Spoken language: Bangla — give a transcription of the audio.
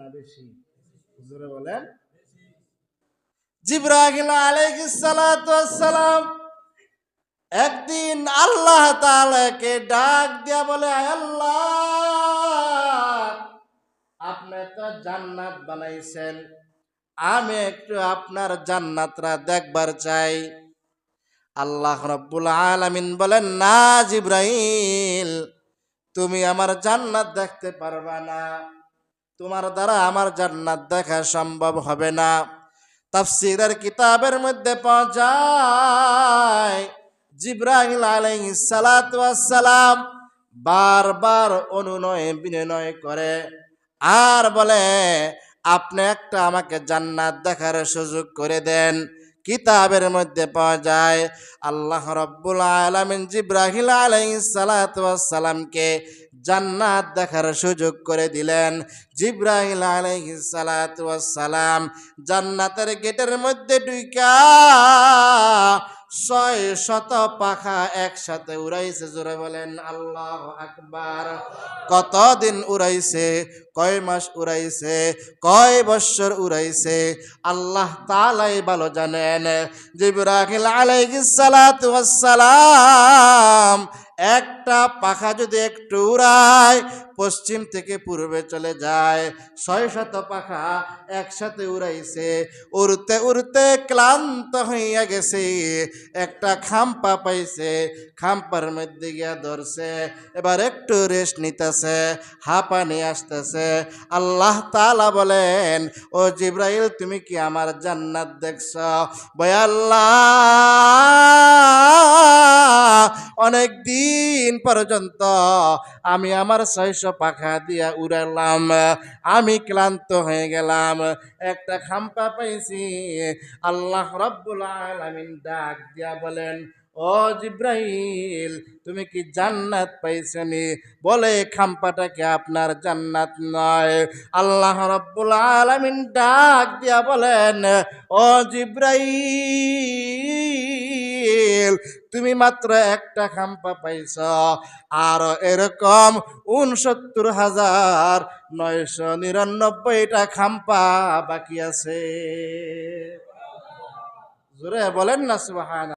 না বেশি? হুজুরে বলেন। জিব্রাহিল একদিন আল্লাহ তাআলাকে ডাক দিয়া বলে আল্লাহ, আপনি তো জান্নাত বানাইছেন। আমি একটু আপনার জান্নাতরা দেখবার চাই। আল্লাহ রব্বুল আলামিন বলেন, না জিব্রাইল তুমি আমার জান্নাত দেখতে পারবা না। তোমার দ্বারা আমার জান্নাত দেখা সম্ভব হবে না। তাফসীরের কিতাবের মধ্যে পাওয়া যায়, জিব্রাহিল সালাম বারবার অনুনয় বিনয় করে আর বলে, আপনি একটা আমাকে জান্নাত দেখার সুযোগ করে দেন। কিতাবের মধ্যে পাওয়া যায়, আল্লাহ রব্বুল আলামিন জিব্রাহিল ওয়াস সালামকে জান্নাত দেখার সুযোগ করে দিলেন। জিব্রাহিল সালাম জান্নাতের গেটের মধ্যে ঢুইকা ছয় শত পাখা একসাথে উড়াইছে, জোরে বলেন আল্লাহ আকবার। কতদিন উড়াইছে, কয় মাস উড়াইছে, কয় বৎসর উড়াইছে, আল্লাহ তালাই ভালো জানেন। জিব্রাহিল আলাইহিস সালাম একটা পাখা যদি একটু উড়ায়, পশ্চিম থেকে পূর্বে চলে যায়। ছয় শত পাখা একসাথে উড়াইছে। উড়তে উড়তে ক্লান্ত হইয়া গেছে। একটা খাম্পা পাইছে। খাম্পার মধ্যে গিয়া ধরছে। এবার একটু রেস্ট নিতেছে। হাঁপানি আসতেছে। আল্লাহ তালা বলেন, ও জিব্রাইল, তুমি কি আমার জান্নাত দেখছ? বয় আল্লাহ অনেক দিন পর্যন্ত আমি আমার ছয়শো পাখা দিয়া উড়ালাম, আমি ক্লান্ত হয়ে গেলাম, একটা খাম্পা পাইছি। আল্লাহ রব্বুল আলামিন ডাক দিয়া বলেন, ও জিব্রাইল, তুমি কি জান্নাত পাইছনি? বলে খাম্পাটাকে আপনার জান্নাত নয়? আল্লাহ রব্বুল আলামিন ডাক দিয়া বলেন, ও জিব্রাইল তুমি মাত্র একটা খাম্পা পাইছ, আর এরকম উনসত্তর হাজার নয়শো নিরানব্বইটা খাম্পা বাকি আছে। জোরে বলেন না সুবাহান